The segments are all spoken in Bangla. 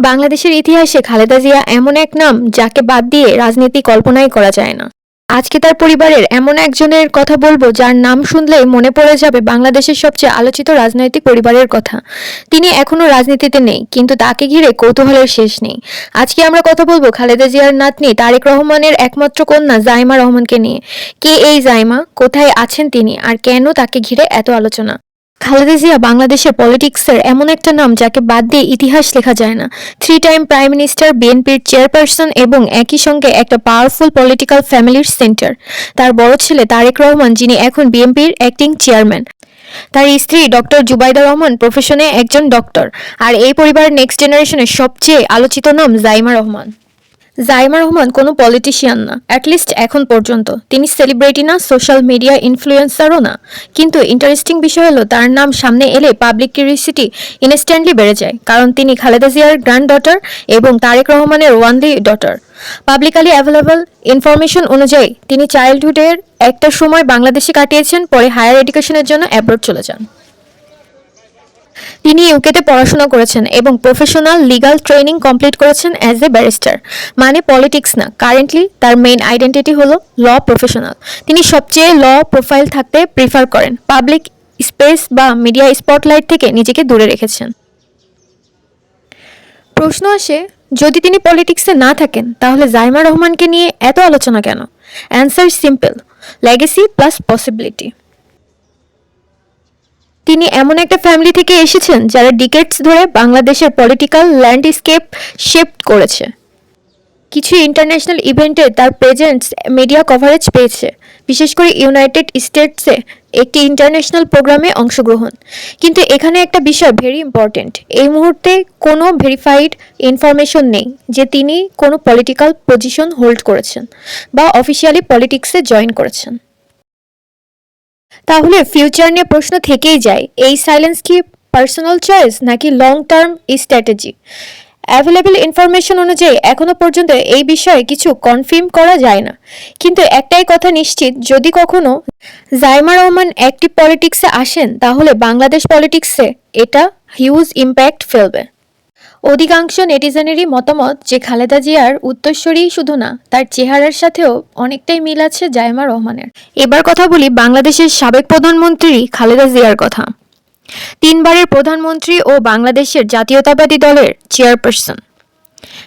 বাংলাদেশের ইতিহাসে খালেদা জিয়া এমন এক নাম যাকে বাদ দিয়ে রাজনীতি কল্পনাই করা যায় না। আজকে তার পরিবারের এমন একজনের কথা বলব যার নাম শুনলেই মনে পড়ে যাবে বাংলাদেশের সবচেয়ে আলোচিত রাজনৈতিক পরিবারের কথা। তিনি এখনও রাজনীতিতে নেই, কিন্তু তাকে ঘিরে কৌতূহলের শেষ নেই। আজকে আমরা কথা বলব খালেদা জিয়ার নাতনি তারেক রহমানের একমাত্র কন্যা জাইমা রহমানকে নিয়ে। কে এই জাইমা? কোথায় আছেন তিনি? আর কেন তাকে ঘিরে এত আলোচনা? খালেদা জিয়া বাংলাদেশের পলিটিক্সের এমন একটা নাম যাকে বাদ দিয়ে ইতিহাস লেখা যায় না। থ্রি টাইম প্রাইম মিনিস্টার বিএনপির চেয়ারপারসন এবং একই সঙ্গে একটা পাওয়ারফুল পলিটিক্যাল ফ্যামিলির সেন্টার তার বড় ছেলে তারেক রহমান, যিনি এখন বিএনপির অ্যাক্টিং চেয়ারম্যান তার স্ত্রী ডক্টর জুবাইদা রহমান প্রফেশনে একজন ডক্টর আর এই পরিবারের নেক্সট জেনারেশনের সবচেয়ে আলোচিত নাম জাইমা রহমান। জাইমা রহমান কোনো পলিটিশিয়ান না অ্যাটলিস্ট এখন পর্যন্ত। তিনি সেলিব্রিটি না সোশ্যাল মিডিয়া ইনফ্লুয়েন্সারও না। কিন্তু ইন্টারেস্টিং বিষয় হলো, তার নাম সামনে এলে পাবলিক কিউরিসিটি ইনস্ট্যান্টলি বেড়ে যায়। কারণ তিনি খালেদা জিয়ার গ্র্যান্ড ডটার এবং তারেক রহমানের only daughter publicly available information অনুযায়ী, তিনি চাইল্ডহুডের একটা সময় বাংলাদেশে কাটিয়েছেন, পরে হায়ার এডুকেশনের জন্য অ্যাব্রোড চলে যান। তিনি ইউকেতে পড়াশোনা করেছেন এবং প্রফেশনাল লিগাল ট্রেনিং কমপ্লিট করেছেন অ্যাজ এ ব্যারিস্টার মানে পলিটিক্স না। কারেন্টলি তার মেইন আইডেন্টিটি হলো ল প্রফেশনাল তিনি সবচেয়ে ল প্রোফাইল থাকতে প্রিফার করেন। পাবলিক স্পেস বা মিডিয়া স্পটলাইট থেকে নিজেকে দূরে রেখেছেন। প্রশ্ন আসে, যদি তিনি পলিটিক্সে না থাকেন, তাহলে জাইমা রহমানকে নিয়ে এত আলোচনা কেন? Answer simple legacy plus possibility তিনি এমন একটা ফ্যামিলি থেকে এসেছেন যারা ডিকেটস ধরে বাংলাদেশের পলিটিক্যাল ল্যান্ডস্কেপ শেপড করেছে। কিছু ইন্টারন্যাশনাল ইভেন্টে তার প্রেজেন্স মিডিয়া কভারেজ পেয়েছে। বিশেষ করে ইউনাইটেড স্টেটসে একটি ইন্টারন্যাশনাল প্রোগ্রামে অংশগ্রহণ। কিন্তু এখানে একটা বিষয় ভেরি ইম্পর্ট্যান্ট এই মুহূর্তে কোনো ভেরিফাইড ইনফরমেশন নেই যে তিনি কোনো পলিটিক্যাল পজিশন হোল্ড করেছেন বা অফিসিয়ালি পলিটিক্সে জয়েন করেছেন। তাহলে ফিউচার নিয়ে প্রশ্ন থেকেই যায়, এই সাইলেন্স কি পার্সোনাল চয়েস নাকি long term strategy available information অনুযায়ী এখনও পর্যন্ত এই বিষয়ে কিছু কনফার্ম করা যায় না। কিন্তু একটাই কথা নিশ্চিত, যদি কখনো জাইমা রহমান অ্যাক্টিভ পলিটিক্সে আসেন, তাহলে বাংলাদেশ পলিটিক্সে এটা হিউজ ইম্প্যাক্ট ফেলবে। অধিকাংশ নেটিজেনেরই মতামত যে খালেদা জিয়ার উত্তরস্বরী শুধু না, তার চেহারার সাথেও অনেকটাই মিল আছে জায়মা রহমানের। এবার কথা বলি বাংলাদেশের সাবেক প্রধানমন্ত্রী খালেদা জিয়ার কথা। তিনবারের প্রধানমন্ত্রী ও বাংলাদেশের জাতীয়তাবাদী দলের চেয়ারপারসন।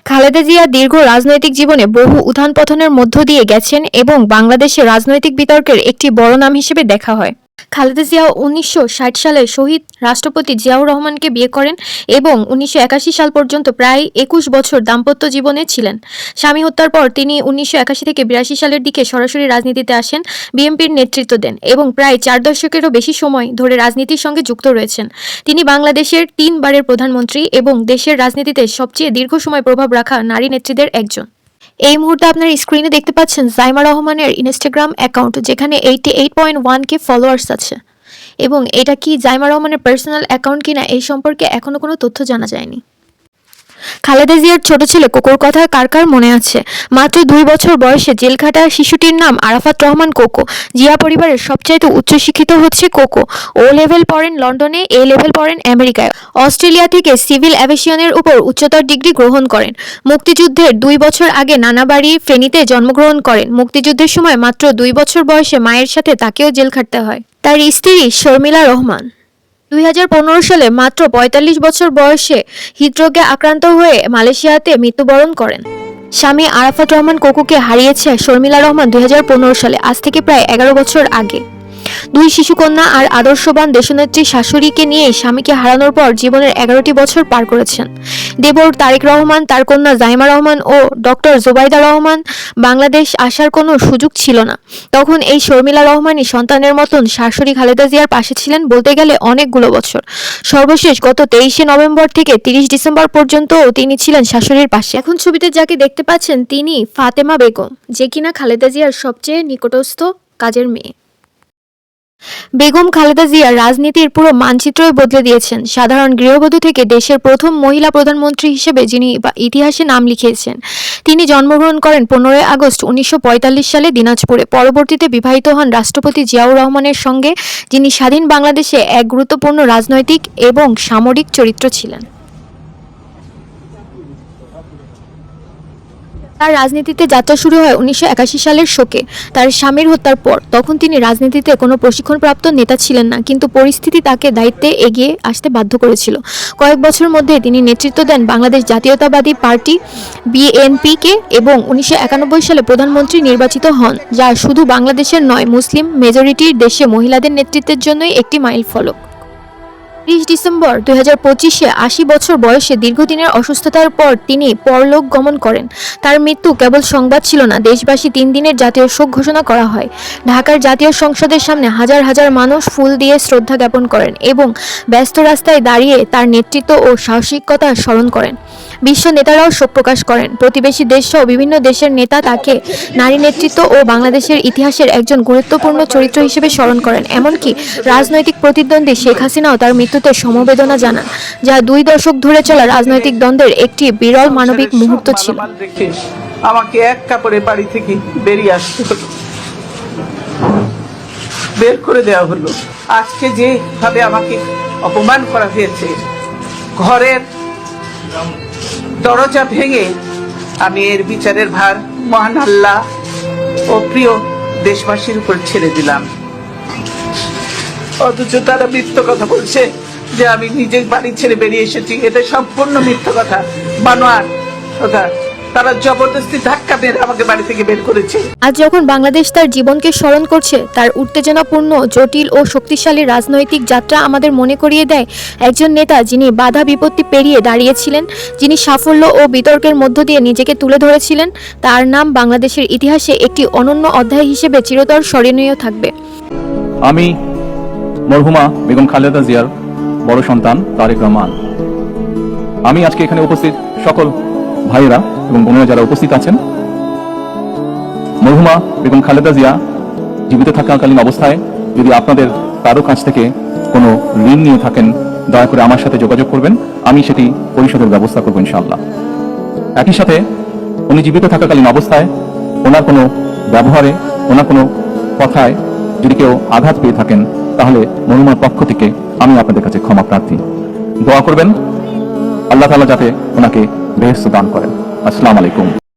খালেদা জিয়া দীর্ঘ রাজনৈতিক জীবনে বহু উত্থান পতনের মধ্য দিয়ে গেছেন এবং বাংলাদেশের রাজনৈতিক বিতর্কের একটি বড় নাম হিসেবে দেখা হয়। খালেদা জিয়া উনিশশো ষাট সালে শহীদ রাষ্ট্রপতি জিয়াউর রহমানকে বিয়ে করেন এবং উনিশশো একাশি সাল পর্যন্ত প্রায় একুশ বছর দাম্পত্য জীবনে ছিলেন। স্বামী হত্যার পর তিনি উনিশশো একাশি থেকে বিরাশি সালের দিকে সরাসরি রাজনীতিতে আসেন, বিএনপির নেতৃত্ব দেন এবং প্রায় চার দশকেরও বেশি সময় ধরে রাজনীতির সঙ্গে যুক্ত রয়েছেন। তিনি বাংলাদেশের তিনবারের প্রধানমন্ত্রী এবং দেশের রাজনীতিতে সবচেয়ে দীর্ঘ সময় প্রভাব রাখা নারী নেত্রীদের একজন। এই মুহূর্তে আপনার স্ক্রিনে দেখতে পাচ্ছেন জাইমা রহমানের ইনস্টাগ্রাম অ্যাকাউন্ট যেখানে eighty eight point one K followers আছে। এবং এটা কি জাইমা রহমানের পার্সোনাল অ্যাকাউন্ট কিনা, এই সম্পর্কে এখনও কোনো তথ্য জানা যায়নি। খালেদা জিয়ার ছোট ছেলে কোকোর কথা কার কার মনে আছে? মাত্র দুই বছর বয়সে জেলখাটা শিশুটির নাম আরাফাত রহমান কোকো। জিয়া পরিবারের সবচাইতে উচ্চশিক্ষিত হচ্ছে কোকো। ও লেভেল পড়েন লন্ডনে, এ লেভেল পড়েন আমেরিকায়। অস্ট্রেলিয়া থেকে সিভিল অ্যাভিয়েশনের উপর উচ্চতর ডিগ্রি গ্রহণ করেন। মুক্তিযুদ্ধের দুই বছর আগে নানাবাড়ি ফেনীতে জন্মগ্রহণ করেন। মুক্তিযুদ্ধের সময় মাত্র দুই বছর বয়সে মায়ের সাথে তাকেও জেল খাটতে হয়। তার স্ত্রী শর্মিলা রহমান। দুই হাজার পনেরো সালে মাত্র ৪৫ বছর বয়সে হৃদরোগে আক্রান্ত হয়ে মালয়েশিয়াতে মৃত্যুবরণ করেন। স্বামী আরাফাত রহমান কোকুকে হারিয়েছে শর্মিলা রহমান দুই হাজার পনেরো সালে, আজ থেকে প্রায় এগারো বছর আগে। দুই শিশুকন্যা আর আদর্শবান দেশনেত্রী শাশুড়িকে নিয়ে স্বামীকে হারানোর পর জীবনের এগারোটি বছর পার করেছেন। দেবর তারেক রহমান, তার কন্যা জাইমা রহমান ও ডক্টর জুবাইদা রহমান বাংলাদেশ আসার কোনো সুযোগ ছিল না। তখন এই শর্মিলা রহমানই সন্তানের মতন শাশুড়ি খালেদা জিয়ার পাশে ছিলেন বলতে গেলে অনেকগুলো বছর। সর্বশেষ গত তেইশে নভেম্বর থেকে তিরিশ ডিসেম্বর পর্যন্ত তিনি ছিলেন শাশুড়ির পাশে। এখন ছবিতে যাকে দেখতে পাচ্ছেন, তিনি ফাতেমা বেগম, যে কিনা খালেদা জিয়ার সবচেয়ে নিকটস্থ কাজের মেয়ে। বেগম খালেদা জিয়া রাজনীতির পুরো মানচিত্রই বদলে দিয়েছেন। সাধারণ গৃহবধূ থেকে দেশের প্রথম মহিলা প্রধানমন্ত্রী হিসেবে যিনি ইতিহাসে নাম লিখিয়েছেন তিনি জন্মগ্রহণ করেন পনেরোই আগস্ট উনিশশো পঁয়তাল্লিশ সালে দিনাজপুরে। পরবর্তীতে বিবাহিত হন রাষ্ট্রপতি জিয়াউর রহমানের সঙ্গে, যিনি স্বাধীন বাংলাদেশে এক গুরুত্বপূর্ণ রাজনৈতিক এবং সামরিক চরিত্র ছিলেন। তার রাজনীতিতে যাত্রা শুরু হয় উনিশশো একাশি সালের শোকে। তার স্বামীর হত্যার পর তখন তিনি রাজনীতিতে কোনো প্রশিক্ষণপ্রাপ্ত নেতা ছিলেন না, কিন্তু পরিস্থিতি তাকে দায়িত্বে এগিয়ে আসতে বাধ্য করেছিল। কয়েক বছর মধ্যে তিনি নেতৃত্ব দেন বাংলাদেশ জাতীয়তাবাদী পার্টি বিএনপিকে এবং উনিশশো একানব্বই সালে প্রধানমন্ত্রী নির্বাচিত হন, যা শুধু বাংলাদেশের নয়, মুসলিম মেজরিটির দেশে মহিলাদের নেতৃত্বের জন্যই একটি মাইল ফলক ত্রিশ ডিসেম্বর দুই হাজার পঁচিশে আশি বছর বয়সে দীর্ঘদিনের অসুস্থতার পর তিনি পরলোক গমন করেন। তার মৃত্যু কেবল সংবাদ ছিল না, দেশবাসী তিন দিনের জাতীয় শোক ঘোষণা করা হয়। ঢাকার জাতীয় সংসদের সামনে হাজার হাজার মানুষ ফুল দিয়ে শ্রদ্ধা জ্ঞাপন করেন এবং ব্যস্ত রাস্তায় দাঁড়িয়ে তার নেতৃত্ব ও সাহসিকতা স্মরণ করেন। বিশ্ব নেতারাও শোক প্রকাশ করেন। প্রতিবেশী দেশসহ বিভিন্ন দেশের নেতা তাকে নারী নেতৃত্ব ও বাংলাদেশের ইতিহাসের একজন গুরুত্বপূর্ণ চরিত্র হিসেবে স্মরণ করেন। এমনকি রাজনৈতিক প্রতিদ্বন্দ্বী শেখ হাসিনাও তার মৃত্যুতে সমবেদনা জানান, যা দুই দশক ধরে চলা রাজনৈতিক দ্বন্দ্বের একটি বিরল মানবিক মুহূর্ত ছিল। আমাকে এক কাপড়ে বাড়ি থেকে বেরিয়ে আসতে হলো। বের করে দেওয়া হলো। আজকে যেভাবে আমাকে অপমান করা হয়েছে, ঘরের দরজা ভেঙে আমি এর বিচারের ভার মহান আল্লাহ ও প্রিয় দেশবাসীর উপর ছেড়ে দিলাম। অথচ তারা মিথ্য কথা বলছে যে আমি নিজের বাড়ি ছেড়ে বেরিয়ে এসেছি। এটা সম্পূর্ণ মিথ্য কথা। বানোয়ার কথা তারা জবরদস্তি ধাক্কা মেরে আমাকে বাড়ি থেকে বের করেছে। আজ যখন বাংলাদেশ তার জীবনকে স্মরণ করছে তার উত্তেজনাপূর্ণ জটিল ও শক্তিশালী রাজনৈতিক যাত্রা আমাদের মনে করিয়ে দেয় একজন নেতা যিনি বাধা বিপত্তি পেরিয়ে দাঁড়িয়েছিলেন যিনি সাফল্য ও বিতর্কের মধ্য দিয়ে নিজেকে তুলে ধরেছিলেন তার নাম বাংলাদেশের ইতিহাসে একটি অনন্য অধ্যায় হিসেবে চিরতর স্মরণীয় থাকবে। আমি মরহুমা বেগম খালেদা জিয়ার বড় সন্তান তারেক রহমান। আমি আজকে এখানে উপস্থিত সকল ভাইয়েরা এবং বোনেরা যারা উপস্থিত আছেন, মরহুমা বেগম খালেদা জিয়া জীবিত থাকাকালীন অবস্থায় যদি আপনাদের কারও কাছ থেকে কোনো ঋণ নিয়ে থাকেন, দয়া করে আমার সাথে যোগাযোগ করবেন, আমি সেটি পরিশোধের ব্যবস্থা করব ইনশাআল্লাহ। একই সাথে উনি জীবিত থাকাকালীন অবস্থায় ওনার কোনো ব্যবহারে, ওনার কোনো কথায় যদি কেউ আঘাত পেয়ে থাকেন, তাহলে মহিমার পক্ষ থেকে আমি আপনাদের কাছে ক্ষমা প্রার্থী। দোয়া করবেন, আল্লাহ তালা যাতে ওনাকে বেহেস্ত দান করেন। আসসালামু আলাইকুম।